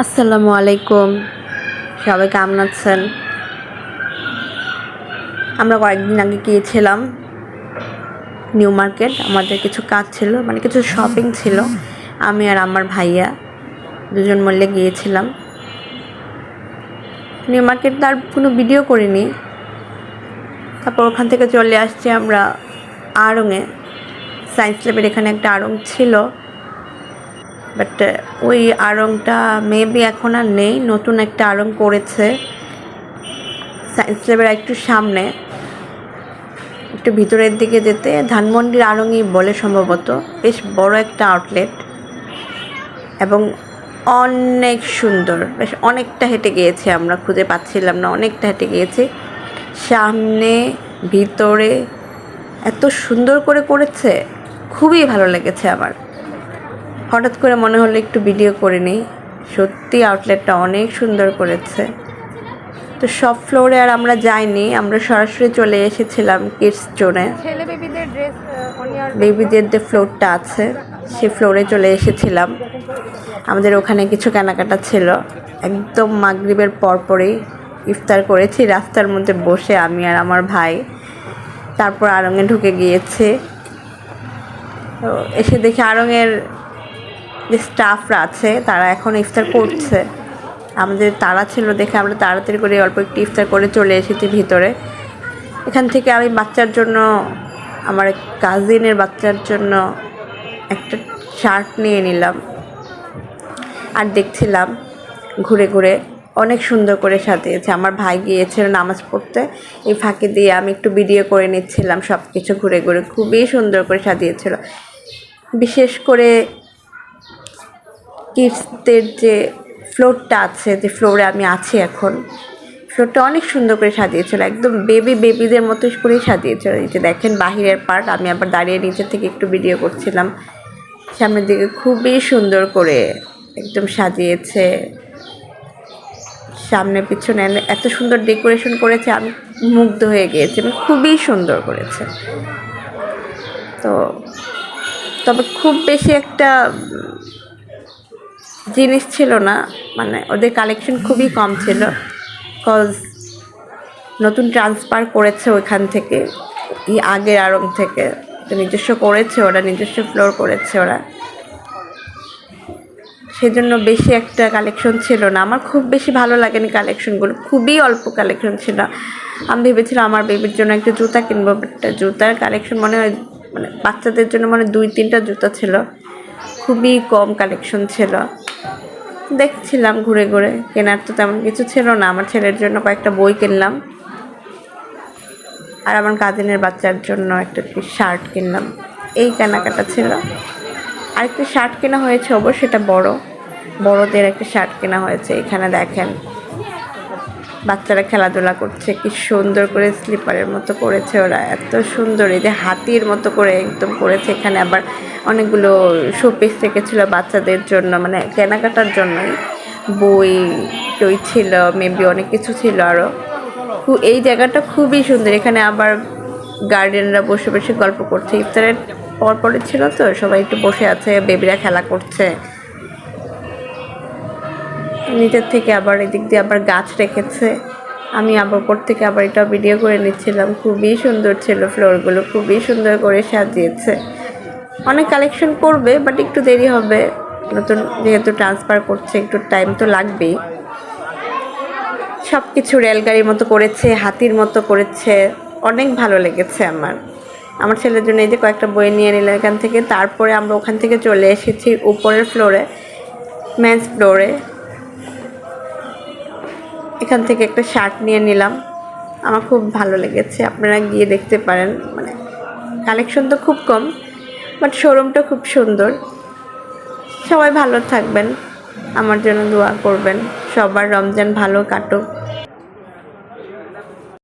আসসালামু আলাইকুম। সবাই কেমন আছেন? আমরা কয়েকদিন আগে গিয়েছিলাম নিউ মার্কেট। আমাদের কিছু কাজ ছিল মানে কিছু শপিং ছিল। আমি আর আমার ভাইয়া দুজন মিলে গিয়েছিলাম। নিউ মার্কেট তার কোনো ভিডিও করিনি। তারপর ওখান থেকে চলে আসছি আমরা আড়ংয়ে সায়েন্স ল্যাবের এখানে একটা আড়ং ছিল। বাট ওই আড়ংটা মেবি এখন আর নেই, নতুন একটা আড়ং করেছে। সায়েন্স ল্যাবের একটু সামনে। একটু ভিতরের দিকে যেতে। ধানমন্ডির আড়ংই বলে সম্ভবত। বেশ বড় একটা আউটলেট এবং অনেক সুন্দর। বেশ অনেকটা হেঁটে গিয়েছি আমরা, খুঁজে পাচ্ছিলাম না। অনেকটা হেঁটে গিয়েছি। সামনে, ভিতরে, এত সুন্দর করে করেছে। খুবই ভালো লেগেছে আমার। হঠাৎ করে মনে হলো একটু ভিডিও করে নিই। সত্যি আউটলেটটা অনেক সুন্দর করেছে। তো সব ফ্লোরে আর আমরা যাইনি আমরা সরাসরি চলে এসেছিলাম কিডস জোনে বেবিদের যে ফ্লোরটা আছে সে ফ্লোরে চলে এসেছিলাম। আমাদের ওখানে কিছু কেনাকাটা ছিল। একদম মাগরিবের পরপরই ইফতার করেছি রাস্তার মধ্যে বসে আমি আর আমার ভাই। তারপর আড়ঙে ঢুকে গিয়েছে। তো এসে দেখি আড়ঙের যে স্টাফরা আছে, তারা এখন ইফতার করছে। আমাদের তারা ছিল দেখে আমরা তাড়াতাড়ি করে অল্প একটু ইফতার করে চলে এসেছি ভিতরে। এখান থেকে আমি বাচ্চার জন্য, আমার কাজিনের বাচ্চার জন্য একটা শার্ট নিয়ে নিলাম আর দেখছিলাম ঘুরে ঘুরে অনেক সুন্দর করে সাজিয়েছে। আমার ভাই গিয়েছিল নামাজ পড়তে, এই ফাঁকে দিয়ে আমি একটু ভিডিও করে নিচ্ছিলাম সব কিছু ঘুরে ঘুরে খুবই সুন্দর করে সাজিয়েছিল। বিশেষ করে কিডসদের যে ফ্লোরটা আছে, যে ফ্লোরে আমি আছি এখন ফ্লোরটা অনেক সুন্দর করে সাজিয়েছিল, একদম বেবি বেবিদের মতো করেই সাজিয়েছিল। যে দেখেন বাহিরের পার্ট আমি আবার দাঁড়িয়ে নিচে থেকে একটু ভিডিও করছিলাম। সামনের দিকে খুবই সুন্দর করে একদম সাজিয়েছে। সামনে পিছনে এত সুন্দর ডেকোরেশন করেছে, আমি মুগ্ধ হয়ে গিয়েছি মানে খুবই সুন্দর করেছে। তো তবে খুব বেশি একটা জিনিস ছিল না মানে ওদের কালেকশন খুবই কম ছিল কজ নতুন ট্রান্সফার করেছে ওইখান থেকে এই আগের আড়ং থেকে নিজস্ব করেছে ওরা, নিজস্ব ফ্লোর করেছে ওরা। সেজন্য বেশি একটা কালেকশন ছিল না, আমার খুব বেশি ভালো লাগেনি কালেকশনগুলো খুবই অল্প কালেকশন ছিল। আমি ভেবেছিলাম আমার বেবির জন্য একটা জুতা কিনবো একটা জুতার কালেকশন মনে হয় মানে বাচ্চাদের জন্য মানে দুই, তিনটা জুতা ছিল, খুবই কম কালেকশন ছিল। দেখছিলাম ঘুরে ঘুরে, কেনার তো তেমন কিছু ছিল না। আমার ছেলের জন্য কয়েকটা বই কিনলাম। আর আমার কাজিনের বাচ্চার জন্য একটা শার্ট কিনলাম। এই কেনাকাটা ছিল। আরেকটা শার্ট কেনা হয়েছে অবশ্য, সেটা বড়। বড়দের একটা শার্ট কেনা হয়েছে, এখানে দেখেন। বাচ্চারা খেলাধুলা করছে, কি সুন্দর করে স্লিপারের মতো করেছে ওরা। এত সুন্দর, এই যে হাতির মতো করে একদম করেছে এখানে। আবার অনেকগুলো শোপিস রেখেছিল বাচ্চাদের জন্য মানে কেনাকাটার জন্যই। বই, টই ছিল মেবি অনেক কিছু ছিল আরও এই জায়গাটা খুবই সুন্দর। এখানে আবার গার্ডেনরা বসে বসে গল্প করছে। ইফতারের পর পরে ছিল তো, সবাই একটু বসে আছে বেবিরা খেলা করছে। নিচের থেকে আবার এদিক দিয়ে আবার গাছ রেখেছে। আমি আবার উপর থেকে আবার এটা ভিডিও করে নিচ্ছিলাম। খুবই সুন্দর ছিল ফ্লোরগুলো খুবই সুন্দর করে সাজিয়েছে। অনেক কালেকশন করবে বাট একটু দেরি হবে। নতুন যেহেতু ট্রান্সফার করছে, একটু টাইম তো লাগবেই। সব কিছু রেলগাড়ির মতো করেছে, হাতির মতো করেছে। অনেক ভালো লেগেছে আমার। আমার ছেলের জন্য এই যে কয়েকটা বই নিয়ে নিলাম এখান থেকে। তারপরে আমরা ওখান থেকে চলে এসেছি উপরের ফ্লোরে মেন্স ফ্লোরে এখান থেকে একটা শার্ট নিয়ে নিলাম। আমার খুব ভালো লেগেছে, আপনারা গিয়ে দেখতে পারেন। মানে কালেকশন তো খুব কম বাট শোরুমটা খুব সুন্দর। সবাই ভালো থাকবেন। আমার জন্য দোয়া করবেন। সবার রমজান ভালো কাটুক।